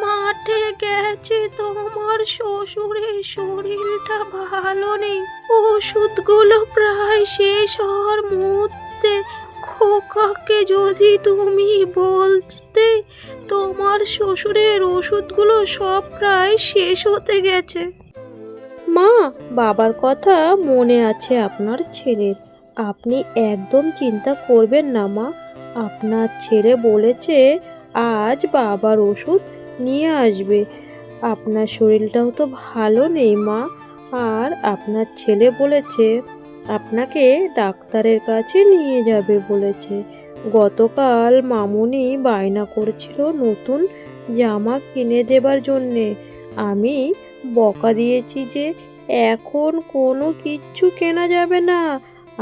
মাঠে গেছে, তোমার শ্বশুরের শরীরটা ভালো নেই। ওষুধগুলো প্রায় শেষ হওয়ার মুহূর্তে খোকাকে যদি তুমি বলতে তোমার শ্বশুরের ওষুধগুলো সব প্রায় শেষ হতে গেছে। মা, বাবার কথা মনে আছে আপনার ছেলের। আপনি একদম চিন্তা করবেন না, মা। আপনার ছেলে বলেছে আজ বাবার ওষুধ নিয়ে আসবে। আপনার শরীরটাও তো ভালো নেই, মা। আর আপনার ছেলে বলেছে, আপনাকে ডাক্তারের কাছে নিয়ে যাবে বলেছে। গতকাল মামুনি বায়না করেছিল নতুন জামা কিনে দেবার জন্যে। আমি বকা দিয়েছি যে এখন কোনো কিচ্ছু কেনা যাবে না।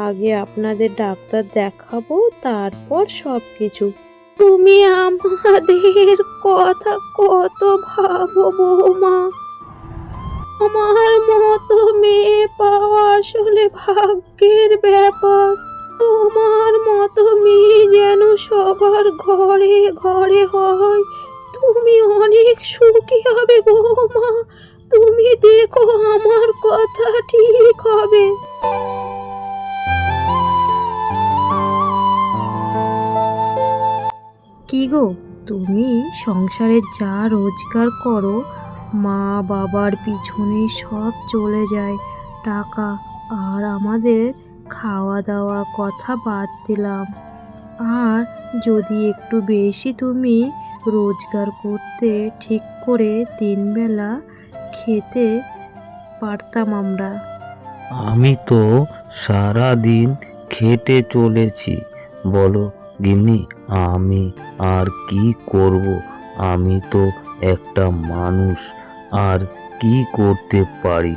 আগে আপনাদের ডাক্তার দেখাবো, তারপর সব কিছু তুমি আমাদের কথা কত ভাবো বৌমা? আমার মতো মেয়ে পাওয়া আসলে ভাগ্যের ব্যাপার। তোমার মতো মেয়ে যেন সবার ঘরে ঘরে হয়। তুমি অনেক সুখী হবে বৌমা। তুমি দেখো আমার কথা ঠিক হবে। গো, তুমি সংসারে যা রোজগার করো, মা বাবার পিছনে সব চলে যায়। টাকা আর আমাদের খাওয়া দাওয়া কথা বাদ দিলাম। আর যদি একটু বেশি তুমি রোজগার করতে ঠিক করে তিনবেলা খেতে পারতাম আমরা। আমি তো সারা দিন খেটে চলেছি। বলো গিন্নি আমি আর কি করব? আমি তো একটা মানুষ, আর কি করতে পারি?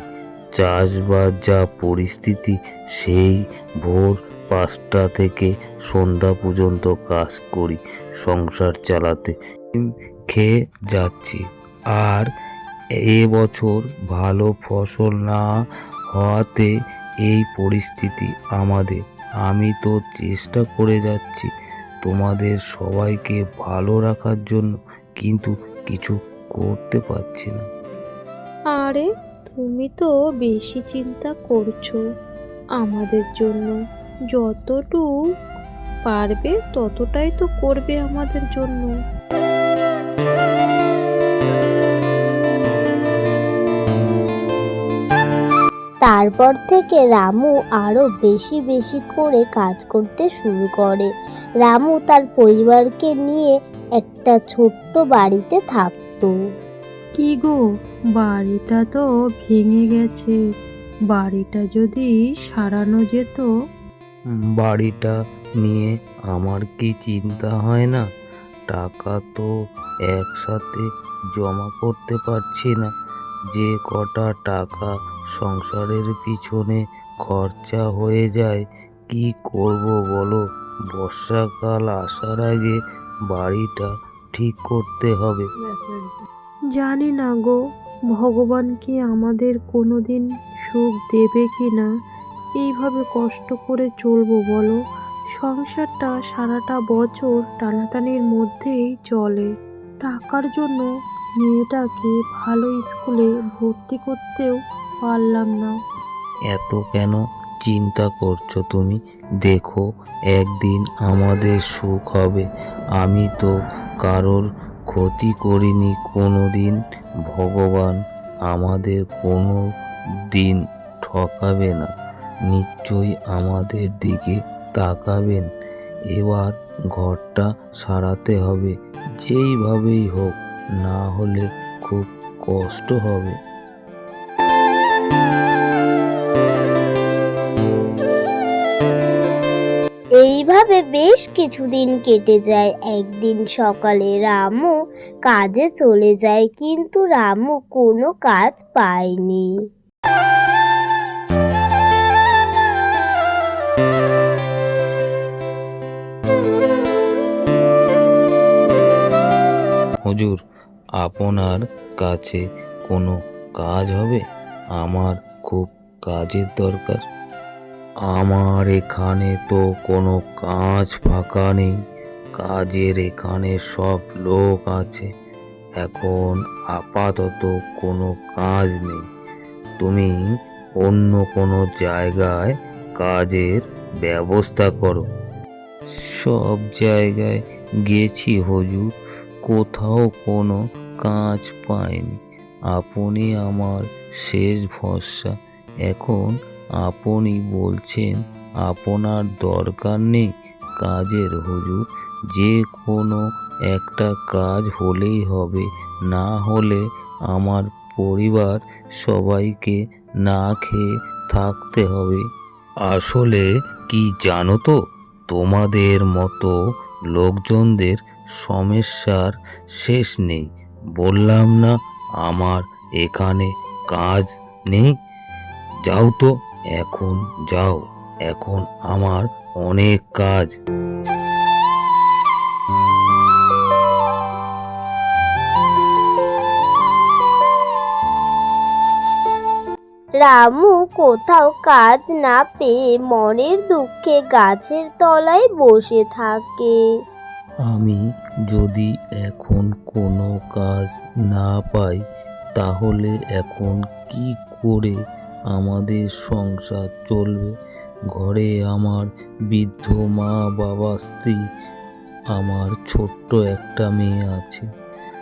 চাষবাস যা পরিস্থিতি সেই ভোর পাঁচটা থেকে সন্ধ্যা পর্যন্ত কাজ করি, সংসার চালাতে। খেয়ে যাচ্ছি। আর এবছর ভালো ফসল না হওয়াতে এই পরিস্থিতি আমাদের। আমি তো চেষ্টা করে যাচ্ছি। তোমাদের সবাইকে ভালো রাখার জন্য কিন্তু কিছু করতে পারছি না। আরে, তুমি তো বেশি চিন্তা করছ আমাদের জন্য। যতটুকু পারবে ততটাই তো করবে আমাদের জন্য। তারপর থেকে রামু আরও বেশি বেশি করে কাজ করতে শুরু করে। রামু তার পরিবারকে নিয়ে একটা ছোট্ট বাড়িতে থাকতো। কি গো বাড়িটা তো ভেঙে গেছে। বাড়িটা যদি সারানো যেত? বাড়িটা নিয়ে আমার কি চিন্তা হয় না? টাকা তো একসাথে জমা করতে পারছি না। যে কটা টাকা সংসারের পিছনে খরচা হয়ে যায়, কি করব বলো? বর্ষাকাল আসার আগে বাড়িটা ঠিক করতে হবে। জানি না গো, ভগবান কি আমাদের কোনো দিন সুখ দেবে কি না? এইভাবে কষ্ট করে চলবো বলো? সংসারটা সারাটা বছর টানাটানির মধ্যেই চলে। টাকার জন্য মেয়েটাকে ভালো স্কুলে ভর্তি করতেও পারলাম না। এত কেন চিন্তা করছ তুমি? দেখো, একদিন আমাদের সুখ হবে। আমি তো কারোর ক্ষতি করিনি কোনো দিন ভগবান আমাদের কোনো দিন ঠকাবে না। নিশ্চয়ই আমাদের দিকে তাকাবেন। এবার ঘরটা সারাতে হবে। যেইভাবেই হোক। না হলে খুব কষ্ট হবে। এইভাবে বেশ কিছুদিন কেটে যায়। একদিন সকালে রামু কাজে চলে যায়, কিন্তু রামু কোনো কাজ পায়নি। আপনার কাছে কোনো কাজ হবে? আমার খুব কাজের দরকার। আমার এখানে তো কোনো কাজ ফাঁকা নেই। কাজের এখানে সব লোক আছে। এখন আপাতত কোনো কাজ নেই। তুমি অন্য কোনো জায়গায় কাজের ব্যবস্থা করো। সব জায়গায় গেছি হুজুর। কোথাও কোনো কাজ পাইনি আপনি আমার শেষ ভরসা। এখন আপনি বলছেন আপনার দরকার নেই কাজের, হুজুর। যে কোনো একটা কাজ হলেই হবে। না হলে আমার পরিবার সবাইকে না খেয়ে থাকতে হবে। আসলে কি জানো তো, তোমাদের মতো লোকজনদের সমস্যার শেষ নেই। বললাম না আমার এখানে কাজ নেই? যাও তো, এখন যাও, এখন আমার অনেক কাজ। রামু কোথাও কাজ না পেয়ে মনের দুঃখে গাছের তলায় বসে থাকে। আমি যদি এখন কোনো কাজ না পাই, তাহলে এখন কি করে আমাদের সংসার চলবে? ঘরে আমার বৃদ্ধ মা বাবা স্ত্রী, আমার ছোট্ট একটা মেয়ে আছে।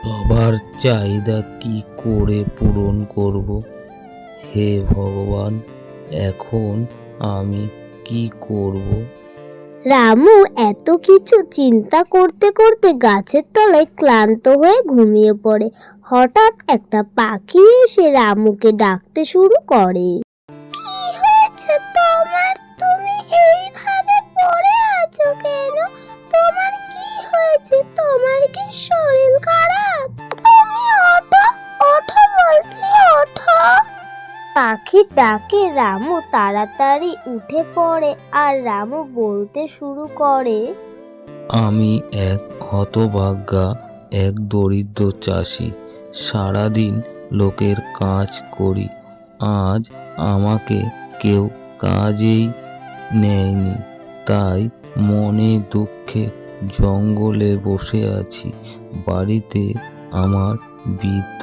সবার চাহিদা কি করে পূরণ করব? হে ভগবান, এখন আমি কি করব? রামু এত কিছু চিন্তা করতে করতে গাছের তলায় ক্লান্ত হয়ে ঘুমিয়ে পড়ে। হঠাৎ একটা পাখি এসে রামুকে ডাকতে শুরু করে। ডাকে রামু তাড়াতাড়ি উঠে পড়ে আর রামু বলতে শুরু করে, আমি এক হতভাগ্যা, এক দরিদ্র চাষি। সারাদিন লোকের কাজ করি। আজ আমাকে কেউ কাজেই নেয়নি। তাই মনে দুঃখে জঙ্গলে বসে আছি। বাড়িতে আমার বৃদ্ধ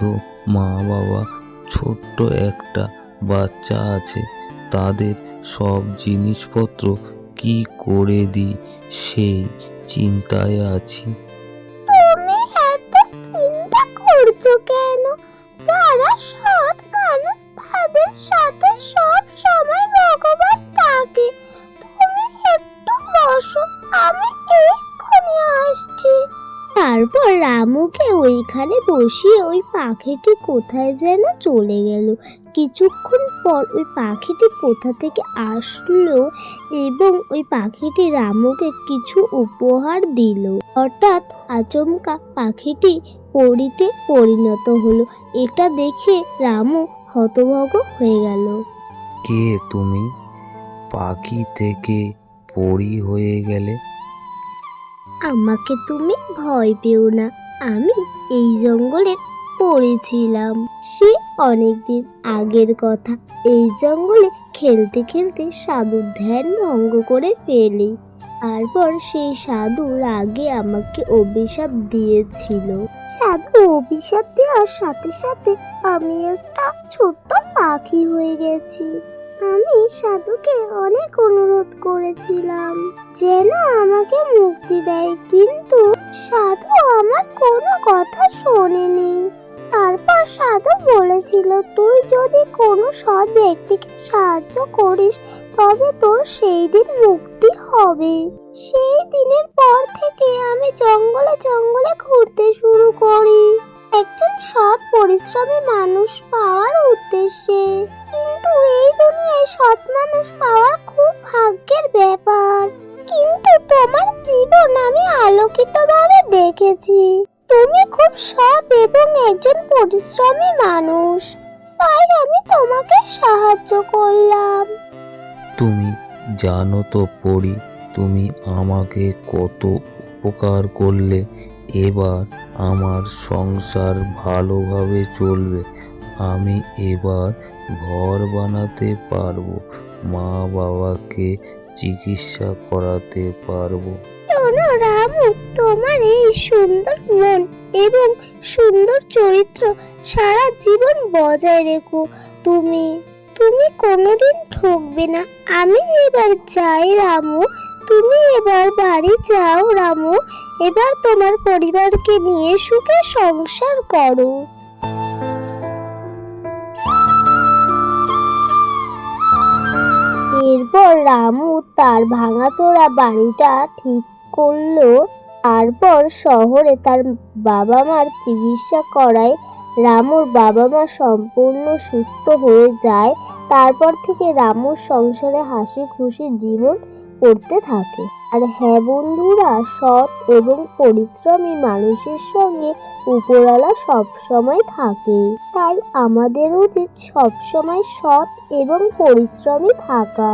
মা বাবা ছোট্ট একটা বাচ্চা আছে, তাদের সব জিনিসপত্র কি করে দিই সেই চিন্তায় আছি। তুমি এত চিন্তা করছ কেন? যারা সৎ মানুষ, তাদের সাথে সব সময় ভগবান থাকে। তুমি একটু বসো, আমি এক্ষুনি আসছি। তারপর রামুকে ওইখানে বসিয়ে ওই পাখিটি কোথায় যেন চলে গেল। কিছুক্ষণ পর ওই পাখিটি কোথা থেকে আসলো এবং ওই পাখিটি রামুকে কিছু উপহার দিল। হঠাৎ আচমকা পাখিটি পরিতে পরিণত হলো। এটা দেখে রামু হতভগ হয়ে গেল। কে তুমি? পাখি থেকে পরি হয়ে গেলে? আমাকে তুমি ভয় পেও না। আমি এই জঙ্গলে পড়েছিলাম। সে অনেকদিন আগের কথা। এই জঙ্গলে খেলতে খেলতে সাধুর ধ্যান ভঙ্গ করে ফেলি। তারপর সেই সাধুর আগে আমাকে অভিশাপ দিয়েছিল। সাধু অভিশাপ দেওয়ার সাথে সাথে আমি একটা ছোট্ট পাখি হয়ে গেছি। আমি সাধুকে অনেক অনুরোধ করেছিলাম যেন আমাকে মুক্তি দেয়। কিন্তু সাধু আমার কোনো কথা শোনেনি। তারপর সাধু বলেছিল, তুই যদি কোনো সৎ ব্যক্তিকে সাহায্য করিস, তবে তোর সেই দিন মুক্তি হবে। সেই দিনের পর থেকে আমি জঙ্গলে জঙ্গলে ঘুরতে শুরু করি। একজন সৎ পরিশ্রমী মানুষ পাওয়ার উদ্দেশ্যে। কিন্তু এই দুনিয়ায় সৎ মানুষ পাওয়ার খুব ভাগ্যের ব্যাপার। কিন্তু তোমার জীবন আমি আলোকিতভাবে দেখেছি। তুমি খুব সৎ এবং একজন পরিশ্রমী মানুষ। তাই আমি তোমাকে সাহায্য করলাম। তুমি জানো তো পড়ি তুমি আমাকে কত উপকার করলে। এবার আমার সংসার ভালোভাবে চলবে। আমি এবার ঘর বানাতে পারব মা বাবাকে চিকিৎসা করাতে পারব। রামু, তোমার এই সুন্দর মন এবং সুন্দর চরিত্র সারা জীবন বজায় রেখো। তুমি তুমি কোনোদিন ঠকবে না। আমি এবার যাই রামু, তুমি এবার বাড়ি যাও রামু। এবার তোমার পরিবারকে নিয়ে সুখে সংসার করো। এরপর রামু তার ভাঙাচোরা বাড়িটা ঠিক করল। তারপর শহরে তার বাবা মার চিকিৎসা করায় রামুর বাবা মা সম্পূর্ণ সুস্থ হয়ে যায়। তারপর থেকে রামুর সংসারে হাসি খুশি জীবন করতে থাকে। আর হ্যাঁ বন্ধুরা, সৎ এবং পরিশ্রমী মানুষের সঙ্গে উপরওয়ালা সবসময় থাকে। তাই আমাদের উচিত সবসময় সৎ এবং পরিশ্রমী থাকা।